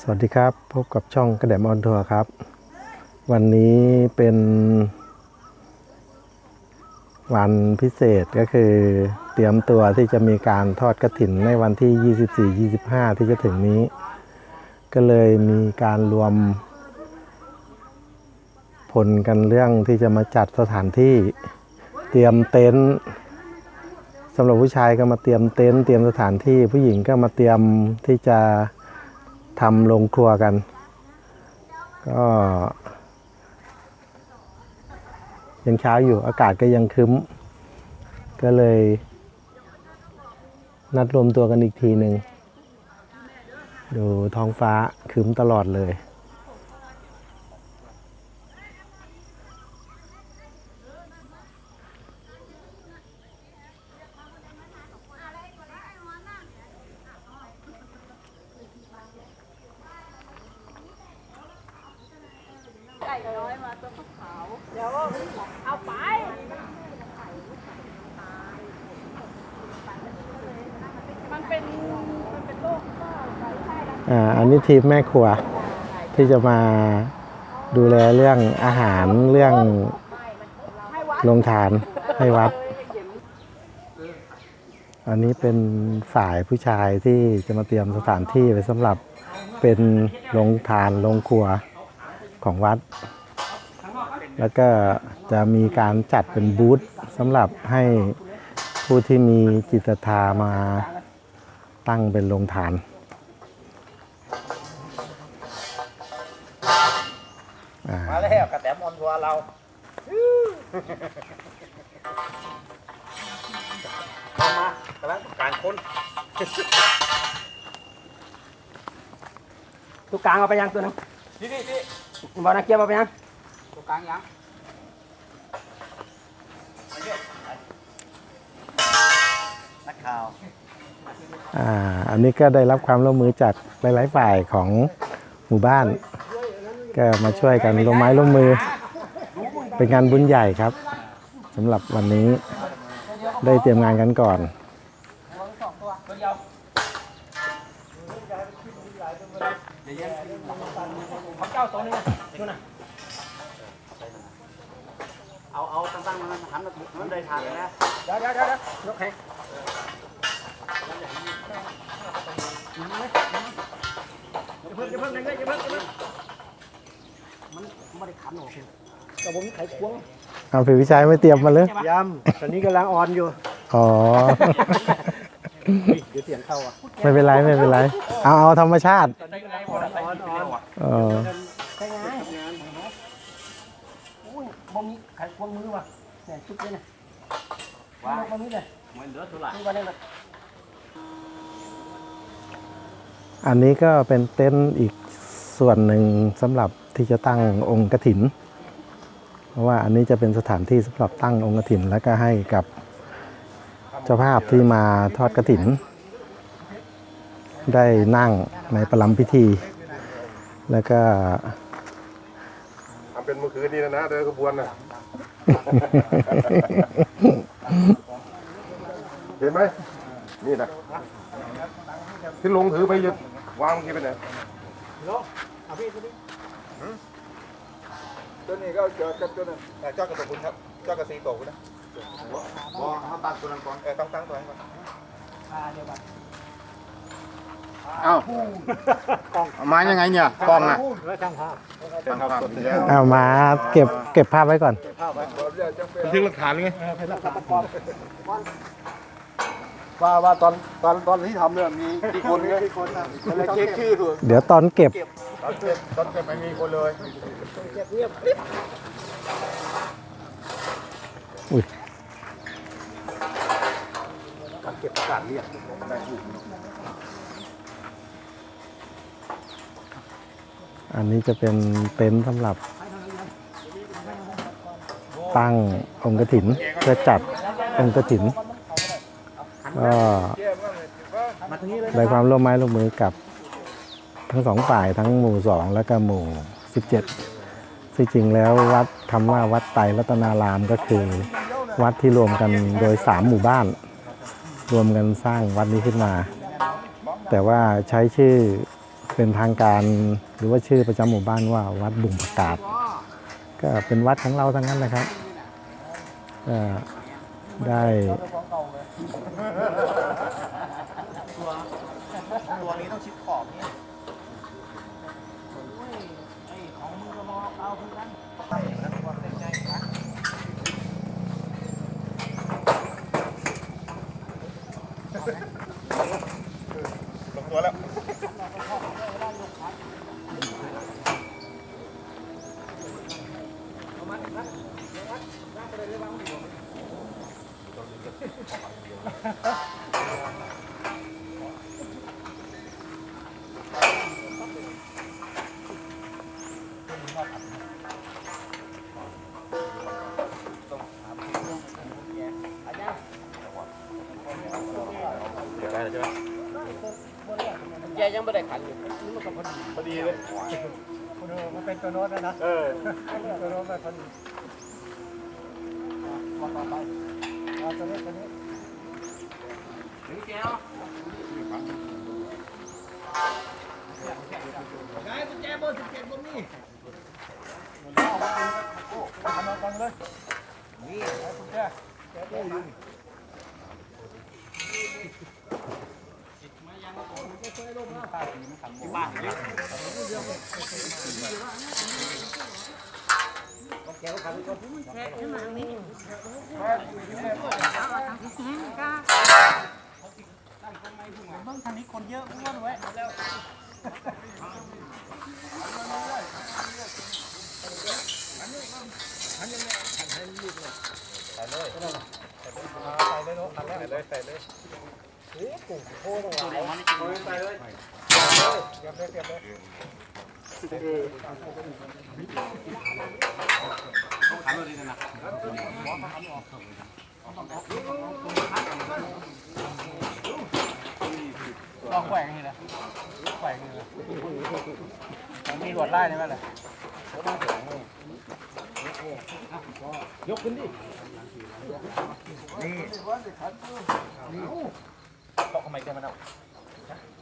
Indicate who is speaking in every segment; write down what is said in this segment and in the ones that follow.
Speaker 1: สวัสดีครับ พบกับช่องกระแดมออนทัวร์ครับ วันนี้เป็น วันพิเศษก็คือเตรียมตัวที่จะมีการทอดกระถินในวันที่ 24-25 ที่จะถึงนี้ ก็เลยมีการรวม ผลกันเรื่องที่จะมาจัดสถานที่เตรียมเต็นท์สำหรับผู้ชายก็มาเตรียมเต็นท์เตรียมสถานที่ผู้หญิงก็มาเตรียมที่จะ ทำโรงครัวกัน ก็ยังเช้าอยู่อากาศก็ยังคึ้ม ก็เลย นัดรวมตัวกันอีกทีหนึ่งดูท้องฟ้าคึ้มตลอดเลย
Speaker 2: ไก่น้อยมาตัวขาวเดี๋ยวเอาไป มันเป็น มันเป็นโรคก็ใช่แล้ว
Speaker 1: อันนี้ทีมแม่ครัวที่จะมาดูแลเรื่องอาหารเรื่อง
Speaker 2: ให้วัด
Speaker 1: โรงทานให้วัด อันนี้เป็นฝ่ายผู้ชายที่จะมาเตรียมสถานที่ไว้สำหรับเป็นโรงทานโรงครัวของวัด แล้วก็จะมีการจัดเป็นบูธสำหรับให้ผู้ที่มีจิตศรัทธามาตั้งเป็นโรงทาน
Speaker 3: เราเข้ามากำลังการค้น
Speaker 4: ตัวกลางเอาไปยังตัวนึง
Speaker 3: นี่นี่นี่
Speaker 4: บอลนักเกียร์เอาไปยัง
Speaker 3: ตัวกลางยังนักข่าว
Speaker 1: อ่าอันนี้ก็ได้รับความร่วมมือจากหลาย ๆ ฝ่ายของหมู่บ้าน ก็มาช่วยกันลงไม้ลงมือ เป็นงานบุญใหญ่ครับสำหรับวันนี้ได้เตรียมงานกันก่อน
Speaker 4: ของเจ้าตัวนึงนู่นน่ะ
Speaker 3: เอาเอาตั้งๆมันหันมาถูกมันได้ทานเลยนะ
Speaker 4: เดี๋ยวเดี๋ยวเดี๋ยวเดี๋ยวยกแขนอย่าเพิ่งอย่าเพิ่งอย่าเพิ่งอย่าเพิ่งอย่าเพิ่งมันไม่ได้ขันหรอก แต่ผมไขควง
Speaker 1: เอาพี่วิชัยไม่เตรียมมาเลย
Speaker 4: ยำตอนนี้กำลังออนอยู่
Speaker 1: อ๋อ
Speaker 4: เดี๋ยวเสียงเข้าอะ
Speaker 1: ไม่เป็นไรไม่เป็นไร เอาเอาธรรมชาติ
Speaker 4: ตอนนี้กำลังออนออนออน
Speaker 1: เออ
Speaker 4: ใช่ไงโอ้ยบ่มีไขควงมือว่ะเนี่ยชุดนี้นะว้าวบ่มีเลย
Speaker 3: เหมือนเหลือเท่าไหร่
Speaker 4: ดูวันนี้เลย
Speaker 1: อันนี้ก็เป็นเต็นท์อีกส่วนหนึ่งสำหรับที่จะตั้งองค์กถิน เพราะว่าอันนี้จะเป็นสถานที่สำหรับตั้งองค์กถินแล้วก็ให้กับเจ้าภาพที่มาทอดกถิน ได้นั่งในประลัมพิธี แล้วก็
Speaker 5: ทำเป็นเมื่อคืนนี้นะนะเดินขบวนน่ะเห็นไหมนี่นะที่ลงถือไปยึดวางเมื่อกี้ไปไหน
Speaker 6: ตัวนี้ก็เจอกับตัวนั้นเอ่อเจ้ากระตุกคุณครับเจ้ากระสีโตคุณนะบอเขาตั้งตัวนั้นก่อนเออต้องตั้งตัวนั้นก่อน
Speaker 5: อ้าวมายังไงเนี่ยกล้องอะ
Speaker 6: ตั้งภาพตัวนี้
Speaker 1: เอามาเก็บเก็บภาพไว้ก่อน
Speaker 6: ภาพไว้ก่อนเดี๋ยวจะเป็น
Speaker 5: ทิ้งหลักฐานไง
Speaker 6: ว่าว่าตอนตอนตอนที่ทำเนี่ยมีกี่คนเนี่ยกี่คนนะแล้วเช็คชื่อถูก
Speaker 1: เดี๋ยวตอนเก็บ
Speaker 5: ตอนเก็บตอนเก็บไม่มีคนเลย
Speaker 1: อุ้ย
Speaker 6: การเก็บประกาศเรียก
Speaker 1: อันนี้จะเป็นเต็นท์สำหรับตั้งองค์กถินเพื่อจัดองค์กถิน ก็ได้ความร่วมไม้ร่วมมือกับทั้งสองฝ่ายทั้งหมู่สองและก็หมู่สิบเจ็ดที่จริงแล้ววัดคำว่าวัดไตรรัตนารามก็คือ วัดที่รวมกันโดยสามหมู่บ้าน รวมกันสร้างวัดนี้ขึ้นมา แต่ว่าใช้ชื่อเป็นทางการหรือว่าชื่อประจำหมู่บ้านว่าวัดบุงประกาศ ก็เป็นวัดของเราทั้งนั้นนะครับได้
Speaker 3: ตัวนี้ต้องชิดขอบนี่ไอ้ของมึงก็มองเอาคือกันไปแล้วตัวเส้นใหญ่นะ
Speaker 6: ลงตัวแล้ว
Speaker 4: แกยังไม่ได้ขันอยู่
Speaker 6: พอดีเลย
Speaker 3: มันเป็นตัวโน้ตนะนะ
Speaker 6: เออ
Speaker 3: ตัวโน้ตไปพอดี มาต่อไปเอาตัวนี้ตัวนี้
Speaker 4: ถึงแก้ว
Speaker 3: ไงกุญแจเบอร์สิบเจ็ดตรงนี้ทำมาก่อนเลยนี่ไอ้กุญแจแจเบอร์มัน ทางนี้คนเยอะอ้วนไว้แล้วใส่เลยเนาะใส่เลยใส่งโคตรหลายใส่เลยเก็บเลยเก็บเลย
Speaker 4: ขันเลยนะ
Speaker 3: ลองแขวงนี่นะแขวงนี่นะมันมีหลวดไล่ใช่ไหมล่ะยกขึ้นดิ นี่นี่ตอกทำไมแกมันเอา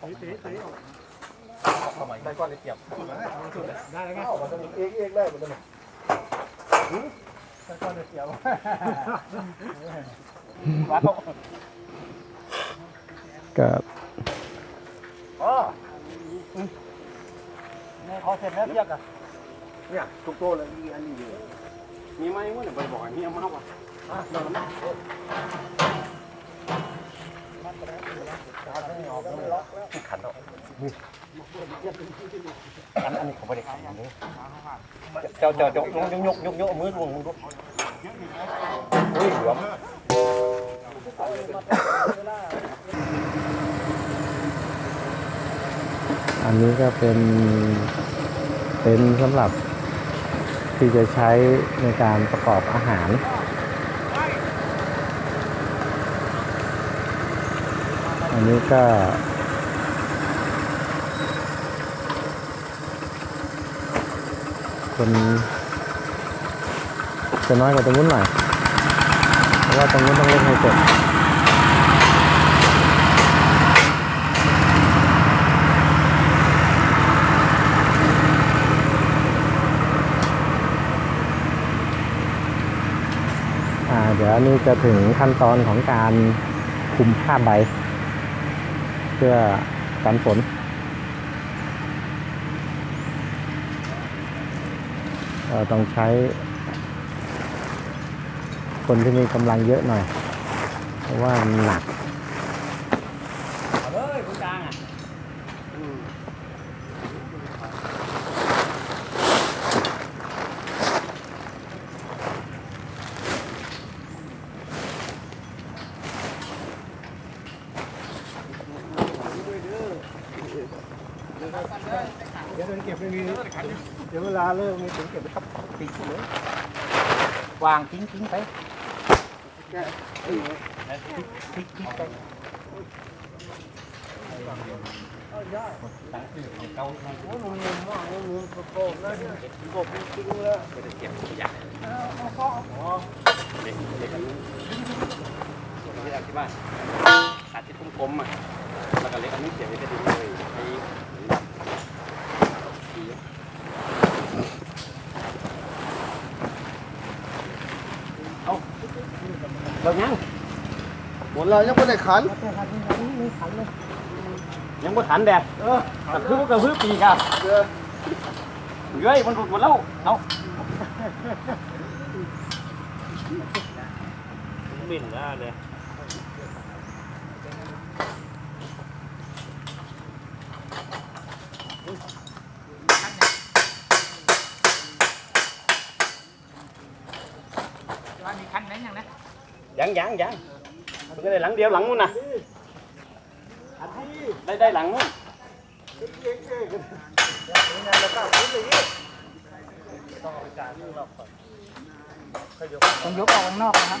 Speaker 3: ตีตีตี ได้ก้อนเลยเปียบได้แล้วไงมันจะเอกเอกได้หมันจะได้ก้อนเลยเปียบวัดตก
Speaker 1: ก็
Speaker 3: อ๋อนี่เขาเสร็จแล้วเรียกอะ
Speaker 6: เนี่ยทุกตัวเลยมีอันนี้อยู่
Speaker 4: มีไหมวะเนี่ยไปบอกเฮียมากว่ะ
Speaker 3: ขันออก อันอันนี้เขาไม่ได้ขันเลยเจ้าเจ้าจกยกยกยกยกมือลงมือลงอุ้ยหลวม
Speaker 1: อันนี้ก็เป็นเป็นสำหรับที่จะใช้ในการประกอบอาหารอันนี้ก็ คนจะน้อยกว่าตรงนู้นหน่อยเพราะว่าตรงนู้นต้องเล่นให้เสร็จเดี๋ยวนนี้จะถึงขั้นตอนของการคุมผ้าใบ เพื่อกันฝน เรา ต้องใช้ คนที่มีกำลังเยอะหน่อย เพราะว่ามันหนัก
Speaker 3: เอาเลยคุณกลางอะเดี๋ยวเดินเก็บไม่มีเดี๋ยวเวลาเลิกมีถึงเก็บไปทับิ้งเลยวางทิ้งทิ้งไปทิ้งทิ้งไป
Speaker 4: ที่แรกที่บ้านขาดที่กลมๆอะแล้วก็เล็กอันนี้เสียบไปกระดิ่งเลย
Speaker 6: นเรายังไม่ได้ขัน
Speaker 3: ยังบ่ทันแดดเออแต่คือมันก็คือปีครับเฮ้ยมันกดแล้วเอาบินได้เลย
Speaker 4: ว่ามีคันนั้นยังนะ
Speaker 3: ยังยังยัง มันก็ได้หลังเดียวหลังนู้นนะได้ได้หลังนู้น
Speaker 4: ต้องยกออกข้างนอกนะครับ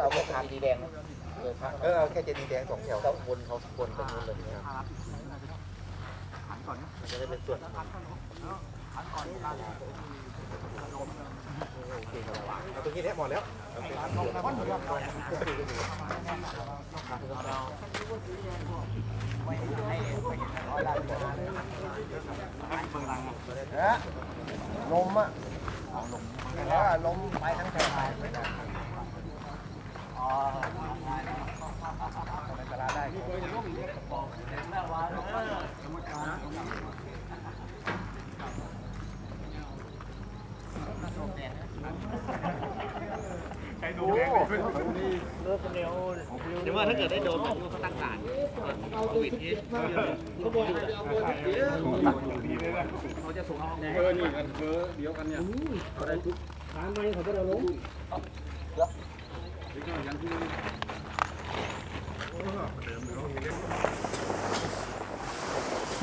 Speaker 3: เอาพว
Speaker 1: ก
Speaker 6: ทานดีแดงเออเอาแค่เจดีแดงสองแถวเขาวนเขาวนไปนู้นเลยนะครับ
Speaker 3: จะได้เป็นส่วน
Speaker 6: เอาตรงนี้เนี่ยหมดแล้วลมอะลมไปทั้งแถว ไม่ได้
Speaker 3: เดี๋ยวว่าถ้าเกิดได้โดนแบบนี้เขาตั้งด่านโควิดนี้เขาจะส่งเอาเออนี่กันเออเดียวกันเนี่ยเขาได้ทุกทานไปเขาจะเอาลง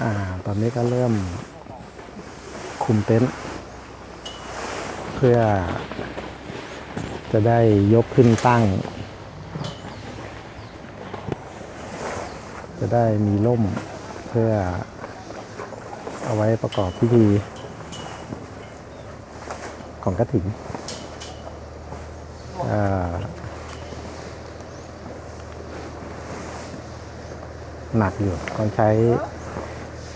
Speaker 1: อ่า ตอนนี้ก็เริ่มคุมเต็นท์เพื่อ จะได้ยกขึ้นตั้ง จะได้มีร่มเพื่อเอาไว้ประกอบพิธีของกระถิ่น หนักอยู่ต้องใช้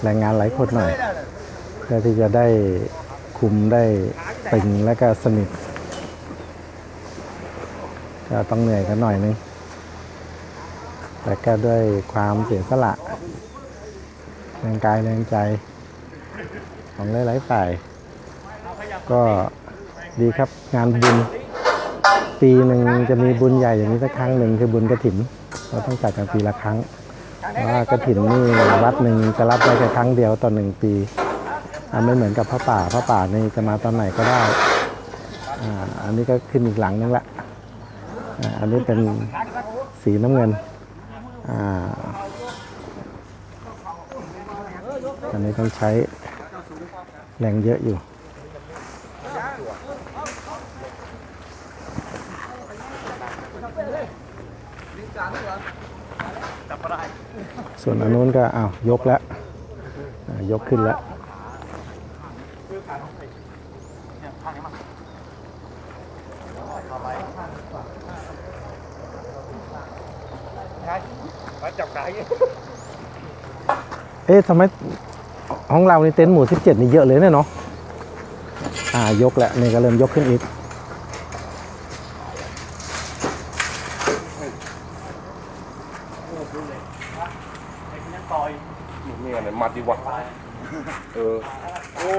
Speaker 1: แรงงานหลายคนหน่อย เพื่อที่จะได้คุมได้ตึงและก็สนิทก็ต้องเหนื่อยกันหน่อยนึงแต่ก็ด้วยความเสียสละแรงกายแรงใจ ของหลายๆฝ่าย ก็ดีครับงานบุญ ปีหนึ่งจะมีบุญใหญ่อย่างนี้สักครั้งหนึ่งคือบุญกระถิ่นเราต้องจัดกันปีละครั้ง ว่ากระถินนี่วัดหนึ่งจะรับได้แค่ครั้งเดียวต่อหนึ่งปีอ่าไม่เหมือนกับพระป่าพระป่านี่จะมาตอนไหนก็ได้อ่าอันนี้ก็ขึ้นอีกหลังนึงละอ่าอันนี้เป็นสีน้ำเงินอ่าอันนี้ต้องใช้แรงเยอะอยู่ ส่วนอันนู้นก็อ้าวยกแล้วยกขึ้นแล้ว
Speaker 6: มาจับขาอย่างนี้
Speaker 1: เอ๊ะทำไมห้องเราในเต็นท์หมู่ 17 นี่เยอะเลยเนี่ยเนาะอ่ายกแล้วนี่ก็เริ่มยกขึ้นอีก
Speaker 5: นี่อะไรมัดดีวะเออ
Speaker 6: โอ้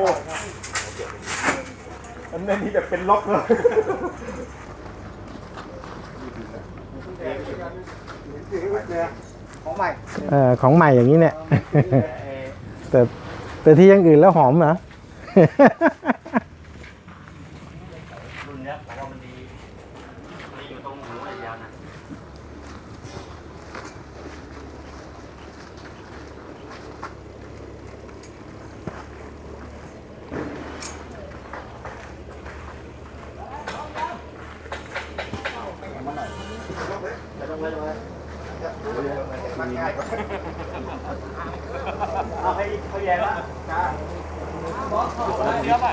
Speaker 6: อัน นี้นี่แบบเป็นล็อกเลย
Speaker 4: ของใหม่
Speaker 1: เออของใหม่อย่างนี้เนี่ย แต่แต่ที่อยังอื่นแล้วหอมนะ
Speaker 3: รุ่นเนี้ยผมว่ามันดีมันดีอยู่ตรงหูไอ้ยาวนะ เอาให้เขาแย่ละเดี๋ยวป่ะ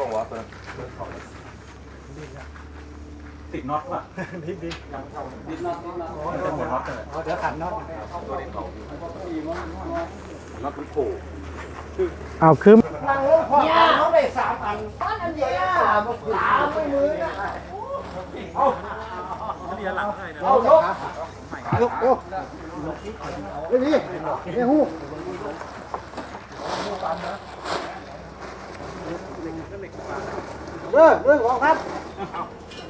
Speaker 5: ลงวะเพื่อน
Speaker 6: ติด น็อตว่ะดิดิยังเข้าดิดน็อตจะหมดน็อตเลย
Speaker 4: เดี๋ยวขันน็อต
Speaker 5: น็อตมันโผล่
Speaker 1: เอาคือ
Speaker 4: นั่งรถพ่อเขาได้สามอันปั้นอันเดียวสามไม่มือนะเอาเอายกยกโอ้ไม่มีไม่หูเด้อเด้อของครับเอาล่ะเอาอีกคนนึงเดี๋ยวคนนึง
Speaker 3: เจ้าเจ้าตัวสูงเจ้าหน่อยสิดิ้งขา
Speaker 4: จะไม่ยุ่ไตก็ได้กันไม่ยุ่ไตกันโป๊กเลยเหรอรู้ว่าเลยนะครับ
Speaker 3: โอ้โหอ่าดังเรื่องหายคนล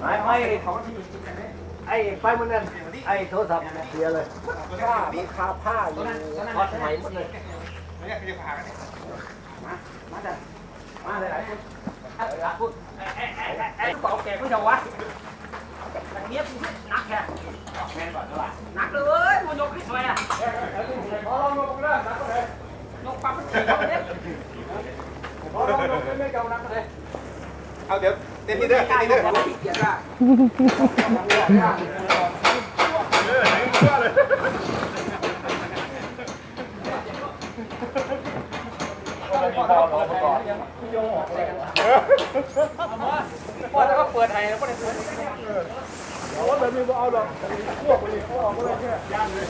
Speaker 4: ไม่
Speaker 3: ไม่เขาที่
Speaker 4: ไอ้ไฟมันนั่นไอ้โทรศัพท์เสียเลยผ้ามีคาผ้าอยู่ทอดใหมหมดเลย
Speaker 6: เนี่ยคือพา
Speaker 4: มาจ้ะมาเลยหลายคน
Speaker 3: พูดไอ้ไอ้ไอ้ไอ้เป่าแก่ผู้ชาววะอย่างเงี้ยนักแค่แม่นก่อนเท่าไหร่นักเลยมันยกขึ้นทำไมอะ
Speaker 6: พอลองลงเลยนักเลย
Speaker 3: ยกปั๊บมันถีบเขาเนี่ย
Speaker 6: พอลองลงไม่เก่านักเลย เอาเดี๋ยวเต้นนี่เด้อเต้นนี่เด้อ
Speaker 3: เกียรติอะพอแล้วก็เปิดให้แล้วก็ได้เปิด
Speaker 6: เอาแบบนี้บ่เอาหรอกพวกนี้เขาออกมาเลยแค่ย่านเลย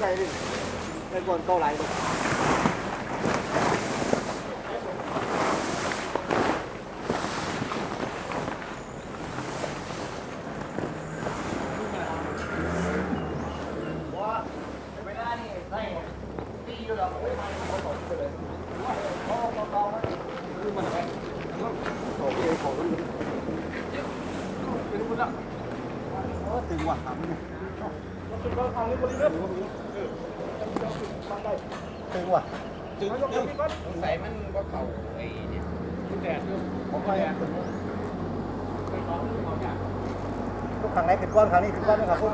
Speaker 4: ไหนดิในก่อนเกาไหล ถึงว่ะครับถึงว่ะ
Speaker 6: ใส่มันก็เข่าไอ้เนี่ยแดดอยู่
Speaker 4: ผมไปอะทุ กครั้งไหนเป็นก้อนครั้งนี้เป็นก้อนไหมครับพวก